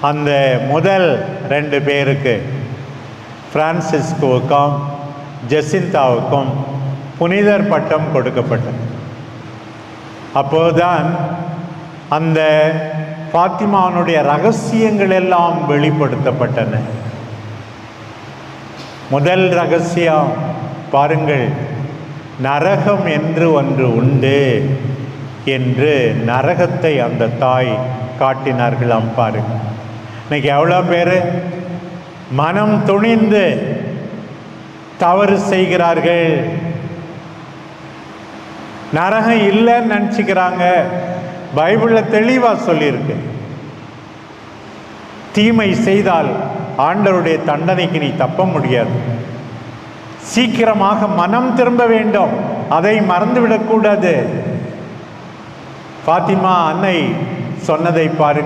அந்த முதல் ரெண்டு பேருக்கு பிரான்சிஸ்கோவுக்கும் ஜெசிந்தாவுக்கும் புனிதர் பட்டம் கொடுக்கப்பட்டது. அப்போதுதான் அந்த ஃபாத்திமானுடைய ரகசியங்கள் எல்லாம் வெளிப்படுத்தப்பட்டன. முதல் ரகசியம் பாருங்கள் நரகம் என்று ஒன்று உண்டு என்று நரகத்தை அந்த தாய் காட்டினார்களாம் பாருங்கள். இன்னைக்கு எவ்வளோ பேர் மனம் துணிந்து தவறு செய்கிறார்கள்? நரகம் இல்லைன்னு நினச்சிக்கிறாங்க. பைபிளில் தெளிவாக சொல்லியிருக்கு. தீமை செய்தால் ஆண்டவருடைய தண்டனைக்கு நீ தப்ப முடியாது. சீக்கிரமாக மனம் திரும்ப வேண்டும். அதை மறந்துவிடக்கூடாது. பாத்திமா அன்னை சொன்னதை பாருங்கள்